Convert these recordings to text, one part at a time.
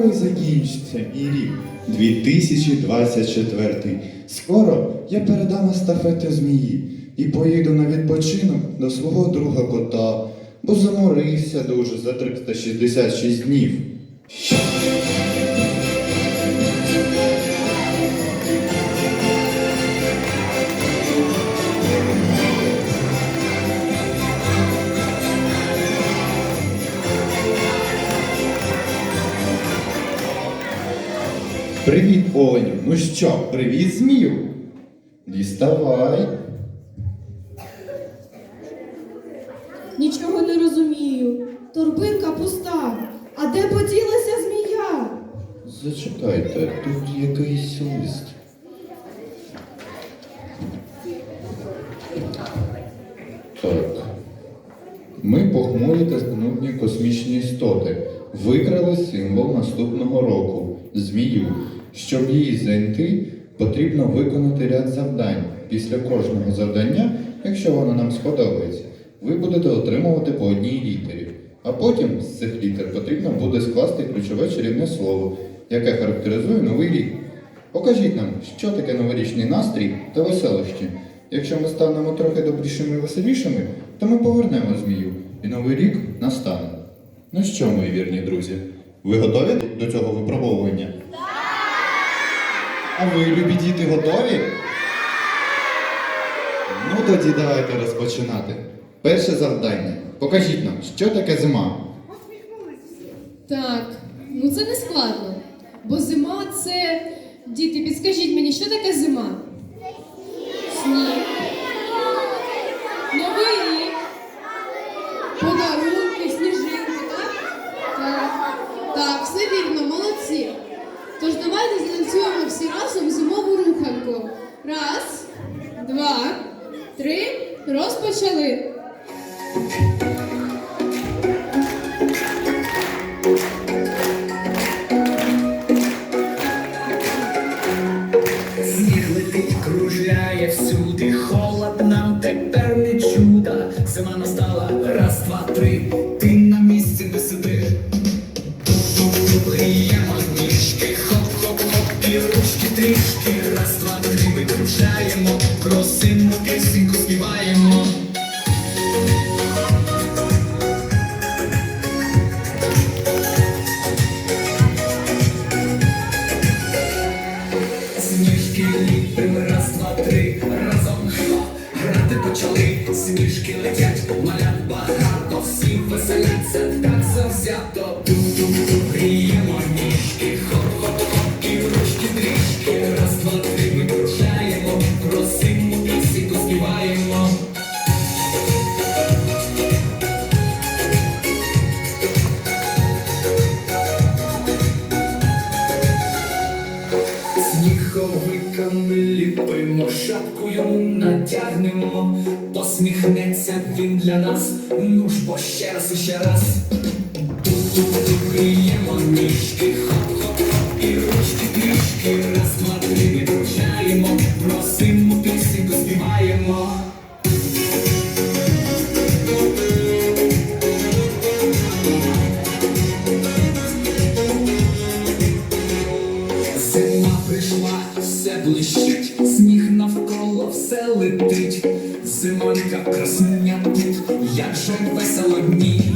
скоро і закінчиться мій рік 2024. Скоро я передам естафети змії і поїду на відпочинок до свого друга кота, бо заморився дуже за 366 днів. Привіт, Оленю. Ну що, привіт, змію? Діставай. Нічого не розумію. Торбинка пуста. А де поділася змія? Зачекайте, тут якийсь лист. Так. Ми похмурі та знудні космічні істоти викрали символ наступного року змію. Щоб її знайти, потрібно виконати ряд завдань. Після кожного завдання, якщо воно нам сподобається, ви будете отримувати по одній літері. А потім з цих літер потрібно буде скласти ключове чарівне слово, яке характеризує новий рік. Покажіть нам, що таке новорічний настрій та веселощі. Якщо ми станемо трохи добрішими і веселішими, то ми повернемо змію, і новий рік настане. Ну що, мої вірні друзі, ви готові до цього випробовування? Так! А ви, любі діти, готові? Ну тоді давайте розпочинати. Перше завдання. Покажіть нам, що таке зима. Так, ну це не складно. Бо зима це. Діти, підскажіть мені, що таке зима? Сніг. Новий рік. Подарунки, сніжинки, так? Так. Так, все вірно, молодці. Тож давайте станцюємо всі разом зимову руханку. Раз, два, три. Розпочали. Посміхнеться він для нас, ну ж бо ще раз і ще раз. Тут-тут ніжки, хоп-хоп-хоп, і ручки трішки, раз, два, три, ми просимо пісеньку співаємо. Зима прийшла, все блищить, сніг навколо все летить. Зимонька красуня як же весело дні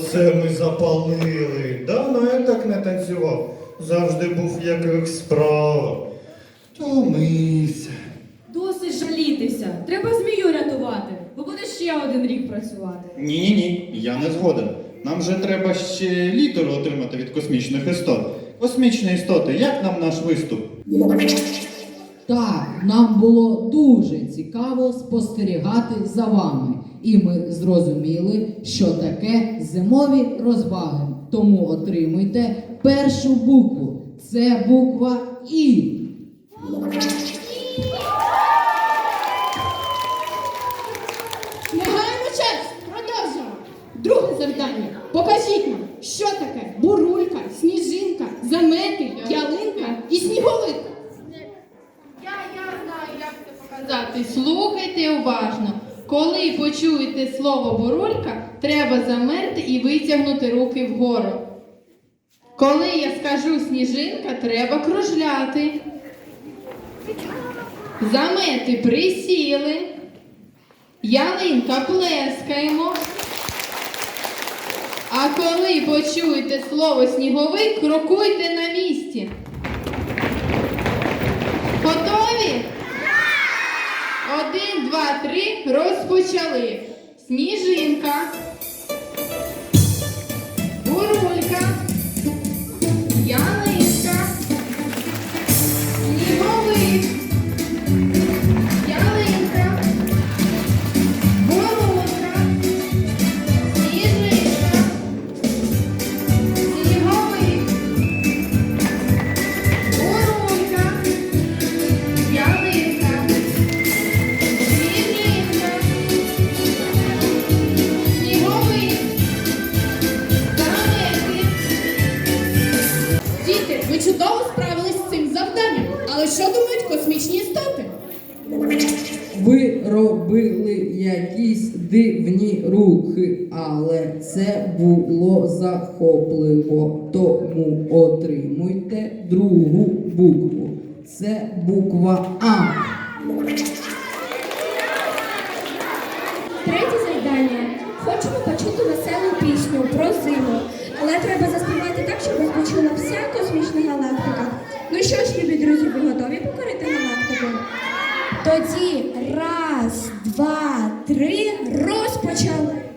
Оце ми запалили. Давно я так не танцював. Завжди був в яких справах. Втомився. Досить жалітися. Треба змію рятувати, бо буде ще один рік працювати. Ні, ні, ні, я не згоден. Нам же треба ще літеру отримати від космічних істот. Космічні істоти, як нам наш виступ? Так, нам було дуже цікаво спостерігати за вами, і ми зрозуміли, що таке зимові розваги. Тому отримуйте першу букву. Це буква І. Коли почуєте слово бурулька, треба замерти і витягнути руки вгору. Коли я скажу сніжинка, треба кружляти. Замети присіли. Ялинка плескаємо. А коли почуєте слово сніговик, крокуйте на місці. Готові? Один, два, три, розпочали. Сніжинка. Захопливо. Тому отримуйте другу букву. Це буква А. Третє завдання. Хочемо почути веселу пісню про зиму. Але треба заспівати так, щоб вас почула вся космічна галактика. Ну що ж, любі друзі, ви готові покорити галактику? Тоді раз, два, три, розпочали.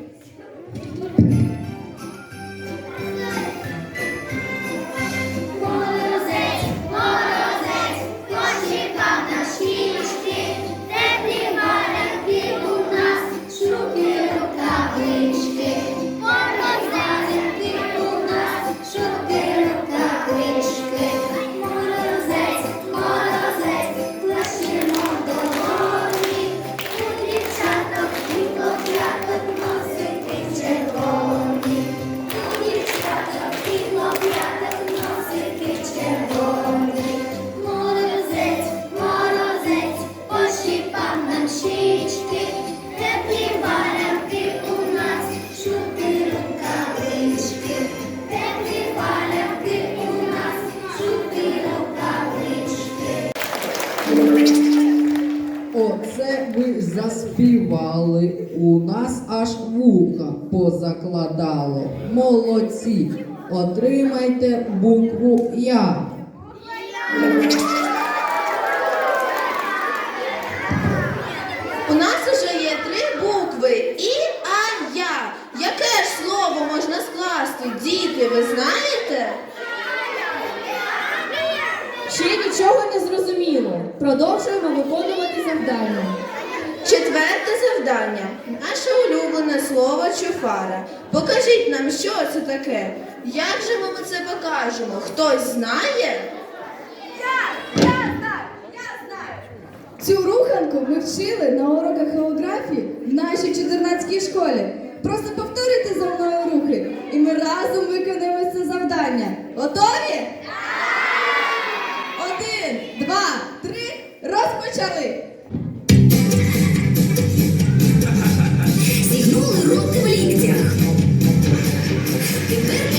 Заспівали. У нас аж вуха позакладало. Молодці. Отримайте букву Я. У нас уже є три букви І, А, Я. Яке ж слово можна скласти? Діти, ви знаєте? Ще нічого не зрозуміло. Продовжуємо виконувати завдання. Четверте завдання. Наше улюблене слово чуфара. Покажіть нам, що це таке. Як же ми це покажемо? Хтось знає? Я, я знаю, я знаю. Цю руханку ми вчили на уроках географії в нашій 14 школі. Просто повторюйте за мною рухи, і ми разом виконаємо це завдання. Готові? Один, два, три, розпочали! Тепер підняли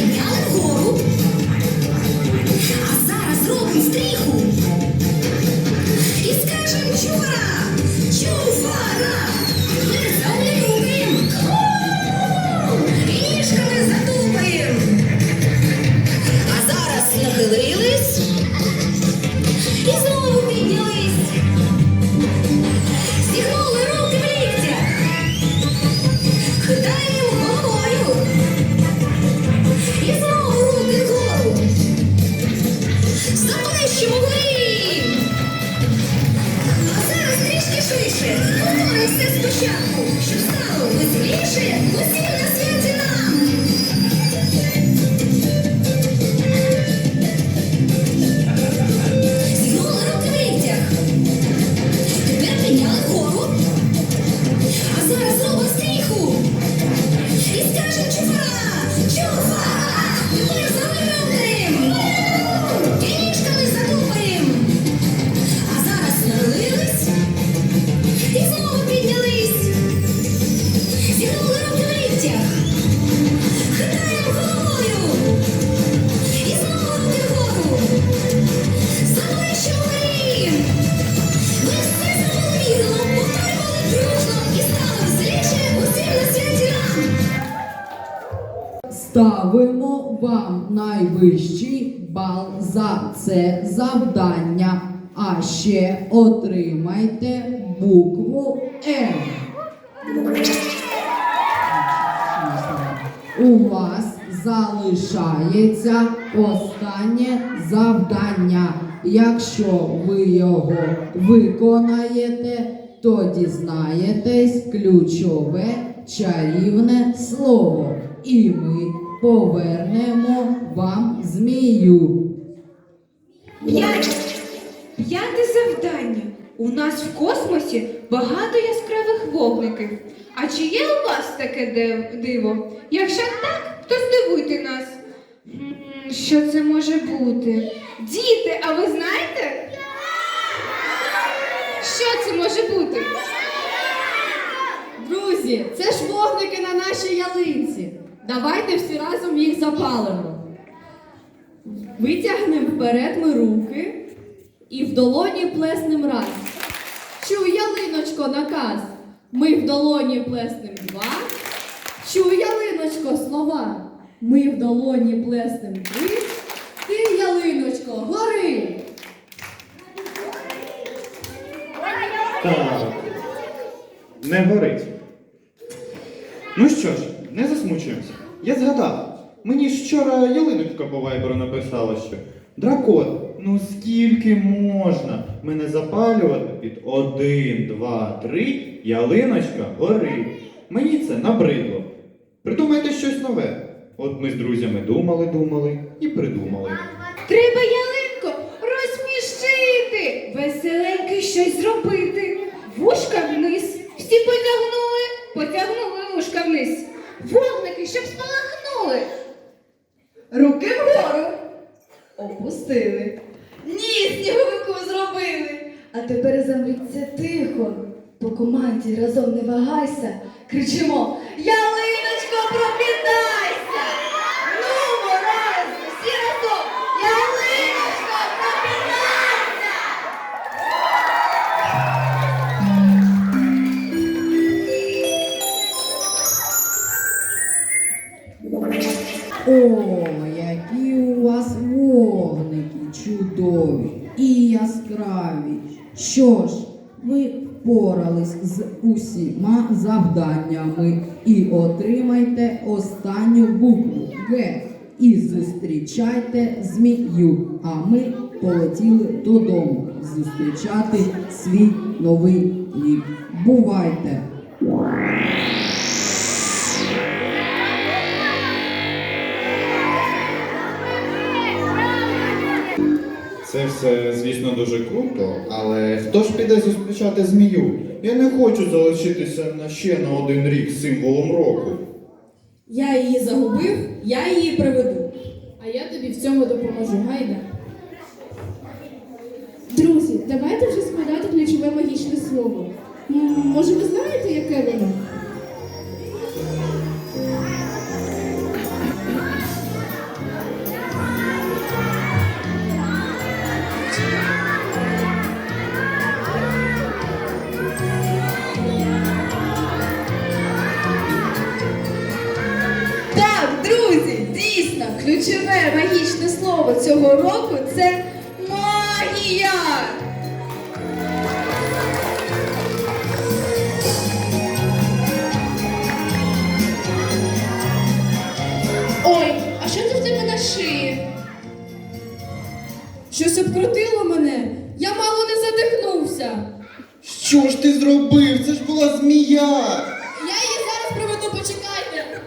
Ставимо вам найвищий бал за це завдання. А ще отримайте букву М. У вас залишається останнє завдання. Якщо ви його виконаєте, то дізнаєтесь ключове чарівне слово, і ми повернемо вам змію. П'яте завдання. У нас в космосі багато яскравих вогників. А чи є у вас таке див- диво? Якщо так, то здивуйте нас. М, Що це може бути? Діти, а ви знаєте? Що це може бути? Друзі, це ж вогники на нашій ялинці. Давайте всі разом їх запалимо. Витягнемо вперед ми руки і в долоні плеснем раз. Чуй, ялиночко, наказ. Ми в долоні плеснем два. Чуй, ялиночко, слова. Ми в долоні плеснем три. Ти, ялиночко, гори. Так. Не горить. Ну що ж, не засмучуємося. Я згадав. Мені ж вчора ялиночка по вайберу написала, що дракон, ну скільки можна мене запалювати під один, два, три, ялиночка горить. Мені це набридло. Придумайте щось нове. От ми з друзями думали, думали і придумали. Треба ялинку розсмішити, веселеньке щось зробити. Вушка вниз. Всі потягнули, потягнули вушка вниз. Вогники, щоб спалахнули. Руки вгору. Опустили. Ні, сніговику зробили. А тепер замріться тихо. По команді разом не вагайся. Кричимо Ялиночко, прокидайся! З усіма завданнями і отримайте останню букву Г. І зустрічайте змію. А ми полетіли додому зустрічати свій новий рік. Бувайте! Це все, звісно, дуже круто, але хто ж піде зустрічати змію? Я не хочу залишитися на ще на один рік символом року. Я її загубив, я її приведу. А я тобі в цьому допоможу, гайда. Друзі, давайте вже складати ключове магічне слово. М, Може, ви знаєте, яке воно? Ключове магічне слово цього року це магія. Ой, а що це в тебе на шиї? Щось обкрутило мене. Я мало не задихнувся. Що ж ти зробив? Це ж була змія! Я її зараз приведу, почекайте.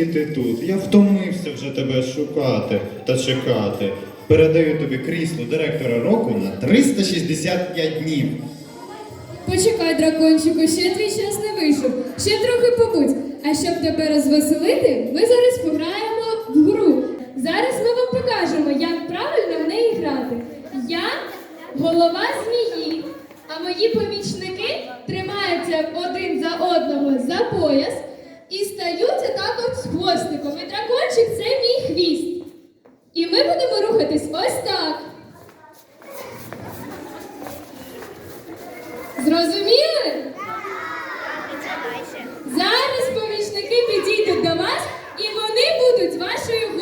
Нарешті ти тут. Я втомився вже тебе шукати та чекати. Передаю тобі крісло директора року на 365 днів. Почекай, дракончику, ще твій час не вийшов. Ще трохи побудь. А щоб тебе розвеселити, ми зараз пограємо в гру. Зараз ми вам покажемо, як правильно в неї грати. Я голова змії, а мої помічники тримаються один за одного за пояс стаються так от з хвостиком. І дракончик це мій хвіст. І ми будемо рухатись ось так. Зрозуміли? Зараз помічники підійдуть до вас і вони будуть вашою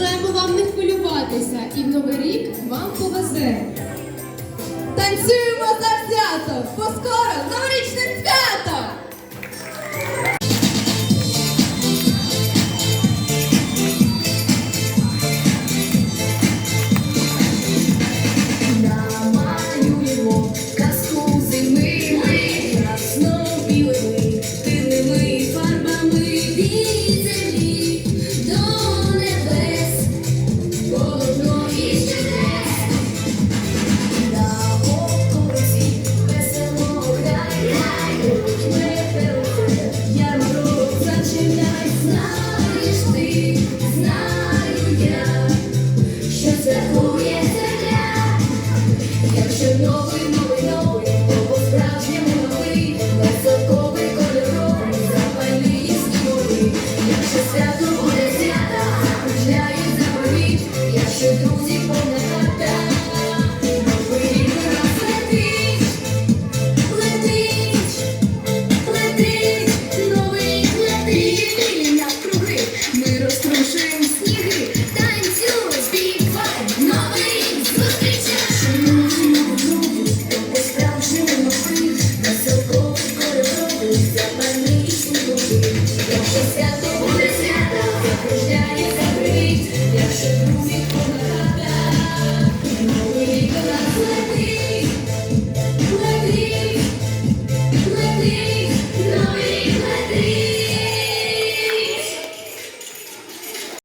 Бажаємо вам не хвилюватися і в новий рік вам повезе. Танцюємо завзято, бо скоро